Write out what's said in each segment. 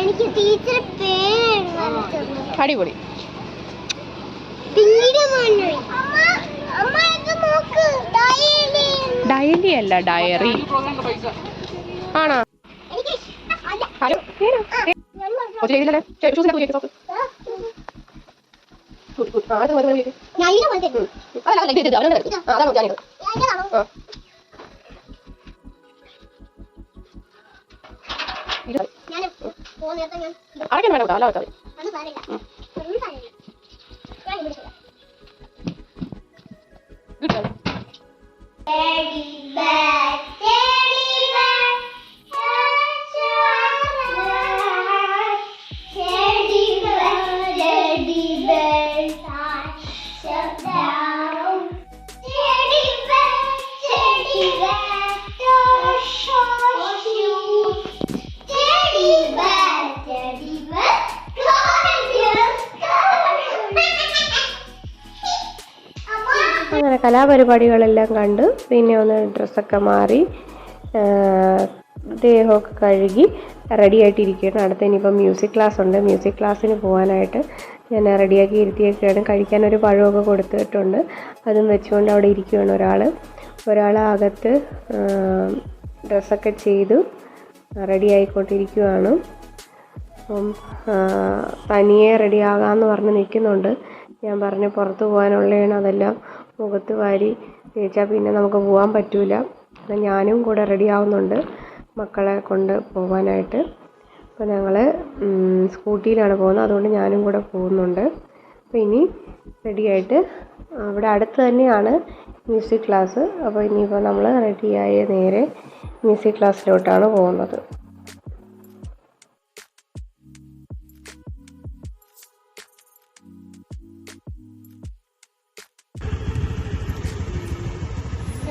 എനിക്ക് ടീച്ചർ പേര് അടിപൊളി ഡയറി അല്ല ഡയറി ആണോ ഹലോ ഷൂസിനകത്ത് അടയ്ക്കാൻ വേണ്ട അല്ല വെച്ചാൽ മതി. കലാപരിപാടികളെല്ലാം കണ്ട് പിന്നെ ഒന്ന് ഡ്രസ്സൊക്കെ മാറി ദേഹമൊക്കെ കഴുകി റെഡി ആയിട്ടിരിക്കുകയാണ് അടുത്ത ഇനിയിപ്പോൾ മ്യൂസിക് ക്ലാസ് ഉണ്ട് മ്യൂസിക് ക്ലാസ്സിന് പോകാനായിട്ട് ഞാൻ റെഡിയാക്കി ഇരുത്തിയൊക്കെയാണ് കഴിക്കാൻ ഒരു പഴമൊക്കെ കൊടുത്തിട്ടുണ്ട്. അതും വെച്ചുകൊണ്ട് അവിടെ ഇരിക്കുകയാണ് ഒരാൾ ഒരാൾ അകത്ത് ഡ്രസ്സൊക്കെ ചെയ്തു റെഡി ആയിക്കൊണ്ടിരിക്കുകയാണ് അപ്പം തനിയെ റെഡിയാകാമെന്ന് പറഞ്ഞ് നിൽക്കുന്നുണ്ട്. ഞാൻ പറഞ്ഞു പുറത്ത് പോകാനുള്ളതാണ് അതെല്ലാം മുഖത്ത് വാരി തേച്ചാൽ പിന്നെ നമുക്ക് പോകാൻ പറ്റില്ല അപ്പം ഞാനും കൂടെ റെഡി ആവുന്നുണ്ട് മക്കളെ കൊണ്ട് പോകാനായിട്ട് അപ്പോൾ ഞങ്ങൾ സ്കൂട്ടിയിലാണ് പോകുന്നത്. അതുകൊണ്ട് ഞാനും കൂടെ പോകുന്നുണ്ട്. അപ്പോൾ ഇനി റെഡിയായിട്ട് അവിടെ അടുത്ത് തന്നെയാണ് മ്യൂസിക് ക്ലാസ് അപ്പോൾ ഇനിയിപ്പോൾ നമ്മൾ റെഡിയായി നേരെ മ്യൂസിക് ക്ലാസ്സിലോട്ടാണ് പോകുന്നത്.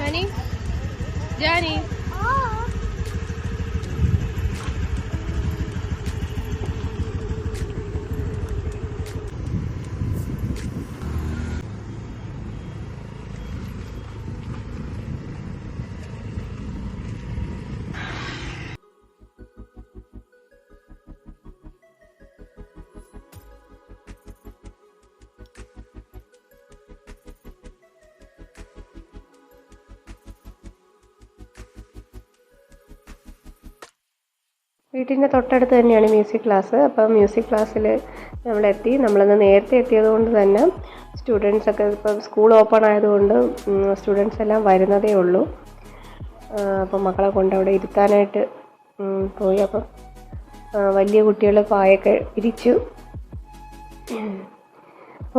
Danny? Danny? വീട്ടിന്റെ തൊട്ടടുത്ത് തന്നെയാണ് മ്യൂസിക് ക്ലാസ് അപ്പോൾ മ്യൂസിക് ക്ലാസ്സിൽ നമ്മളെത്തി. നമ്മളിന്ന് നേരത്തെ എത്തിയത് കൊണ്ട് തന്നെ സ്റ്റുഡൻസൊക്കെ ഇപ്പം സ്കൂൾ ഓപ്പൺ ആയതുകൊണ്ട് സ്റ്റുഡൻസ് എല്ലാം വരുന്നതേ ഉള്ളൂ. അപ്പം മക്കളെ കൊണ്ട് അവിടെ ഇരുത്താനായിട്ട് പോയി. അപ്പം വലിയ കുട്ടികൾ പായൊക്കെ ഇരിച്ചു.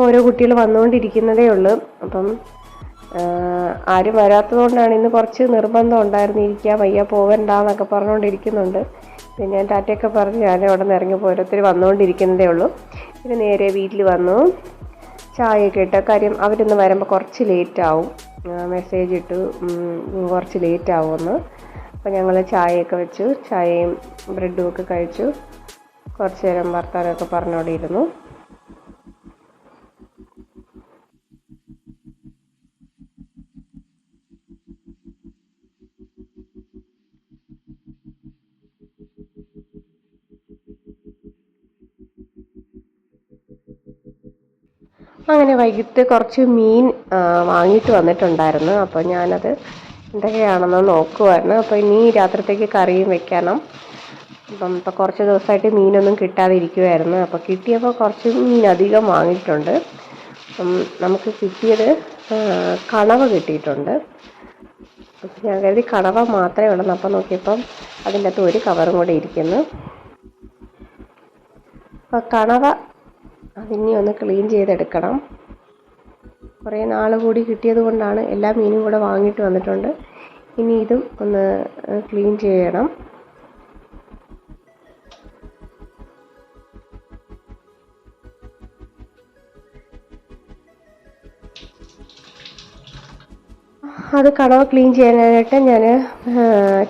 ഓരോ കുട്ടികൾ വന്നുകൊണ്ടിരിക്കുന്നതേ ഉള്ളൂ. അപ്പം ആരും വരാത്തത് കൊണ്ടാണ് ഇന്ന് കുറച്ച് നിർബന്ധം ഉണ്ടായിരുന്നു ഇരിക്കാൻ വയ്യ പോകണ്ടെന്നൊക്കെ പറഞ്ഞുകൊണ്ടിരിക്കുന്നുണ്ട്. പിന്നെ ഞാൻ ടാറ്റയൊക്കെ പറഞ്ഞ് ഞാൻ അവിടെ നിന്ന് ഇറങ്ങി ഓരോരുത്തർ വന്നുകൊണ്ടിരിക്കുന്നതേ ഉള്ളൂ. പിന്നെ നേരെ വീട്ടിൽ വന്നു. ചായയൊക്കെ ഇട്ട. കാര്യം അവരൊന്ന് വരുമ്പോൾ കുറച്ച് ലേറ്റ് ആവും. മെസ്സേജ് ഇട്ടു. കുറച്ച് ലേറ്റ് ആവുമെന്ന്. അപ്പോൾ ഞങ്ങൾ ചായയൊക്കെ വെച്ചു. ചായയും ബ്രെഡും ഒക്കെ കഴിച്ചു. കുറച്ച് നേരം വർത്തമാനമൊക്കെ പറഞ്ഞോടെ ഇരുന്നു അങ്ങനെ വൈകിട്ട് കുറച്ച് മീൻ വാങ്ങിയിട്ട് വന്നിട്ടുണ്ടായിരുന്നു. അപ്പോൾ ഞാനത് എന്തൊക്കെയാണെന്ന് നോക്കുമായിരുന്നു അപ്പോൾ ഇനി രാത്രിത്തേക്ക് കറിയും വെക്കണം. അപ്പം ഇപ്പോൾ കുറച്ച് ദിവസമായിട്ട് മീനൊന്നും കിട്ടാതിരിക്കുമായിരുന്നു അപ്പോൾ കിട്ടിയപ്പോൾ കുറച്ച് മീൻ അധികം വാങ്ങിയിട്ടുണ്ട്. നമുക്ക് കിട്ടിയത് കണവ കിട്ടിയിട്ടുണ്ട്. അപ്പം ഞാൻ കരുതി കണവ മാത്രമേ ഉള്ളൂ. അപ്പം നോക്കിയപ്പം അതിന്റെ അകത്ത് ഒരു കവറും കൂടെ ഇരിക്കുന്നു. അപ്പം കണവ അതിനെ ഒന്ന് ക്ലീൻ ചെയ്തെടുക്കണം. കുറേ നാൾ കൂടി കിട്ടിയത് കൊണ്ടാണ് എല്ലാ മീനും കൂടെ വാങ്ങിയിട്ട് വന്നിട്ടുണ്ട്. ഇനി ഇതും ഒന്ന് ക്ലീൻ ചെയ്യണം. അത് കടവ ക്ലീൻ ചെയ്യാനായിട്ട് ഞാൻ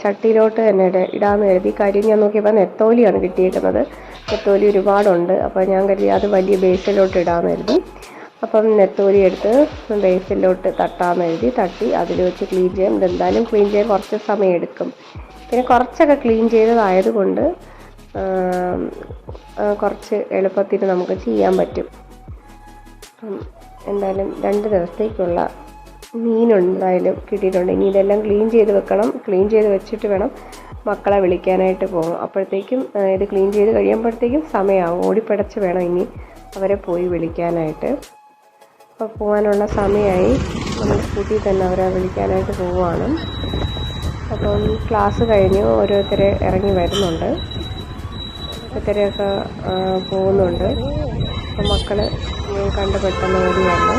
ചട്ടിയിലോട്ട് തന്നെ ഇട- ഇടാമെന്ന് കരുതി. കാര്യം ഞാൻ നോക്കിയപ്പോൾ നെത്തോലിയാണ് കിട്ടിയേക്കുന്നത്. നെത്തോലി ഒരുപാടുണ്ട്. അപ്പോൾ ഞാൻ കരുതി അത് വലിയ ബേസിലോട്ട് ഇടാമെന്ന് അപ്പം നെത്തോലി എടുത്ത് ബേസിലോട്ട് തട്ടാമെന്ന് എഴുതി തട്ടി അതിൽ വെച്ച് ക്ലീൻ ചെയ്യാം. ഇതെന്തായാലും ക്ലീൻ ചെയ്യാൻ കുറച്ച് സമയം എടുക്കും. പിന്നെ കുറച്ചൊക്കെ ക്ലീൻ ചെയ്തതായതുകൊണ്ട് കുറച്ച് എളുപ്പത്തിൽ നമുക്ക് ചെയ്യാൻ പറ്റും. എന്തായാലും രണ്ട് ദിവസത്തേക്കുള്ള മീനുണ്ടായാലും കിട്ടിയിട്ടുണ്ട്. ഇനി ഇതെല്ലാം ക്ലീൻ ചെയ്ത് വെക്കണം. ക്ലീൻ ചെയ്ത് വെച്ചിട്ട് വേണം മക്കളെ വിളിക്കാനായിട്ട് പോകും. അപ്പോഴത്തേക്കും ഇത് ക്ലീൻ ചെയ്ത് കഴിയുമ്പോഴത്തേക്കും സമയമാവും ഓടിപ്പടച്ച് വേണം ഇനി അവരെ പോയി വിളിക്കാനായിട്ട്. അപ്പോൾ പോകാനുള്ള സമയമായി നമ്മൾ സ്കൂട്ടിയിൽ തന്നെ അവരെ വിളിക്കാനായിട്ട് പോവുകയാണ്. അപ്പം ക്ലാസ് കഴിഞ്ഞ് ഓരോരുത്തരെ ഇറങ്ങി വരുന്നുണ്ട്. ഓരോരുത്തരെയൊക്കെ പോകുന്നുണ്ട്. അപ്പം മക്കൾ കണ്ട് പെട്ടെന്ന് ഓടി വന്നു.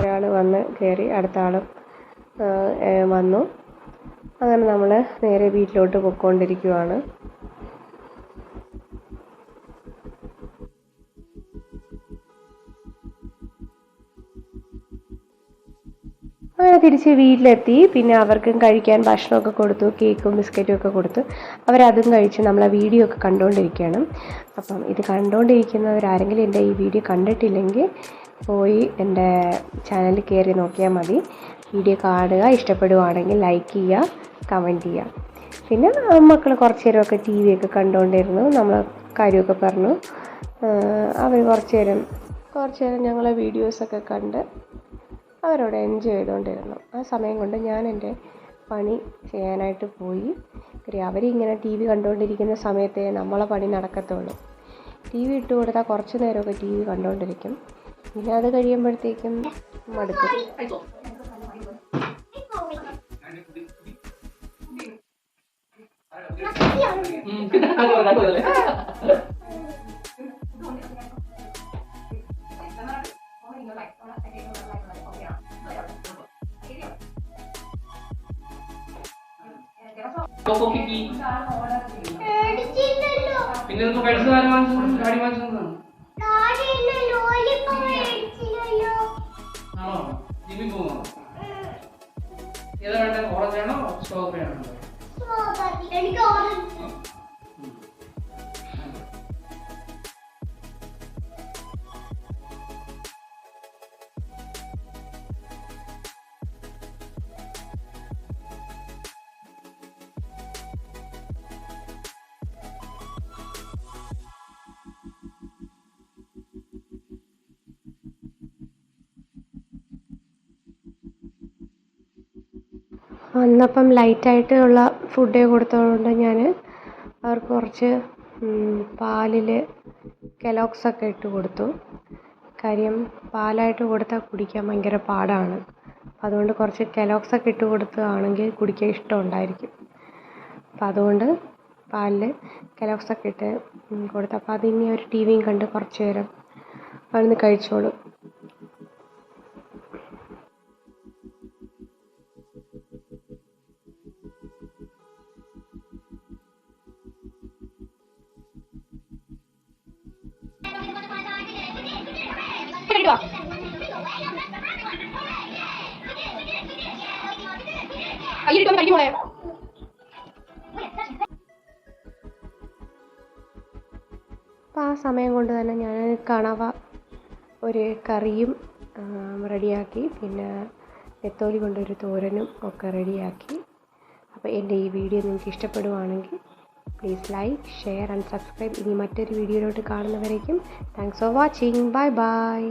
ഒരാൾ വന്ന് കയറി അടുത്ത ആൾ വന്നു. അങ്ങനെ നമ്മൾ നേരെ വീട്ടിലോട്ട് പൊയ്ക്കൊണ്ടിരിക്കുവാണ്. അങ്ങനെ തിരിച്ച് വീട്ടിലെത്തി. പിന്നെ അവർക്കും കഴിക്കാൻ ഭക്ഷണമൊക്കെ കൊടുത്തു കേക്കും ബിസ്ക്കറ്റും ഒക്കെ കൊടുത്തു. അവരതും കഴിച്ച് നമ്മളെ വീഡിയോ ഒക്കെ കണ്ടുകൊണ്ടിരിക്കുകയാണ് അപ്പം ഇത് കണ്ടുകൊണ്ടിരിക്കുന്നവരാരെങ്കിലും എന്റെ ഈ വീഡിയോ കണ്ടിട്ടില്ലെങ്കിൽ പോയി എന്റെ ചാനലിൽ കയറി നോക്കിയാൽ മതി. വീഡിയോ കാണുക ഇഷ്ടപ്പെടുവാണെങ്കിൽ ലൈക്ക് ചെയ്യുക കമന്റ് ചെയ്യുക. പിന്നെ മക്കൾ കുറച്ച് നേരമൊക്കെ ടി വി ഒക്കെ കണ്ടുകൊണ്ടിരുന്നു നമ്മൾ കാര്യമൊക്കെ പറഞ്ഞു. അവർ കുറച്ച് നേരം കുറച്ച് നേരം ഞങ്ങളെ വീഡിയോസൊക്കെ കണ്ട് അവരോട് എൻജോയ് ചെയ്തുകൊണ്ടിരുന്നു ആ സമയം കൊണ്ട് ഞാൻ എന്റെ പണി ചെയ്യാനായിട്ട് പോയി. കാര്യം അവരിങ്ങനെ ടി വി കണ്ടുകൊണ്ടിരിക്കുന്ന സമയത്തേ നമ്മളെ പണി നടക്കത്തുള്ളൂ. ടി വി ഇട്ട് കൊടുത്താൽ കുറച്ച് നേരമൊക്കെ ടി വി കണ്ടുകൊണ്ടിരിക്കും പിന്നെ അത് കഴിയുമ്പോഴത്തേക്കും മടുക്കും. പിന്നെ നമുക്ക് പൈസ ഗാഡി വാങ്ങിച്ചതാണ് ഡാഡിയില്ല ലോലിപോപ്പ് മേടിച്ചില്ലല്ലോ ആണോ ജിമ്മിൽ പോകുന്നോ ഏതാ വേണ്ടത്? ഓറഞ്ച് ആണോ സ്ട്രോബെറി ആണോ എനിക്ക് ഓറഞ്ച് അന്നപ്പം ലൈറ്റായിട്ടുള്ള ഫുഡേ കൊടുത്തതുകൊണ്ട് ഞാൻ അവർക്ക് കുറച്ച് പാലിൽ കെലോക്സ് ഒക്കെ ഇട്ട് കൊടുത്തു. കാര്യം പാലായിട്ട് കൊടുത്താൽ കുടിക്കാൻ ഭയങ്കര പാടാണ്. അതുകൊണ്ട് കുറച്ച് കെലോക്സ് ഒക്കെ ഇട്ട് കൊടുത്തതാണെങ്കിൽ കുടിക്കാൻ ഇഷ്ടമുണ്ടായിരിക്കും അപ്പം അതുകൊണ്ട് പാലിൽ കെലോക്സ് ഒക്കെ ഇട്ട് കൊടുത്തു അപ്പോൾ അതിനി ഒരു ടി വിയും കണ്ട് കുറച്ച് നേരം അവിടുന്ന് കഴിച്ചോളും. കയ്യിലിട്ടൊന്ന് കഴിക്കും മോളെ ആ സമയം കൊണ്ട് തന്നെ ഞാൻ കണവ ഒരു കറിയും റെഡിയാക്കി. പിന്നെ നെത്തോലി കൊണ്ടൊരു തോരനും ഒക്കെ റെഡിയാക്കി. അപ്പോൾ എന്റെ ഈ വീഡിയോ നിങ്ങൾക്ക് ഇഷ്ടപ്പെടുവാണെങ്കിൽ please like share and subscribe ഇനി മറ്റൊരു വീഡിയോയിലോട്ട് കാണുന്നവരേക്കും thanks for watching bye bye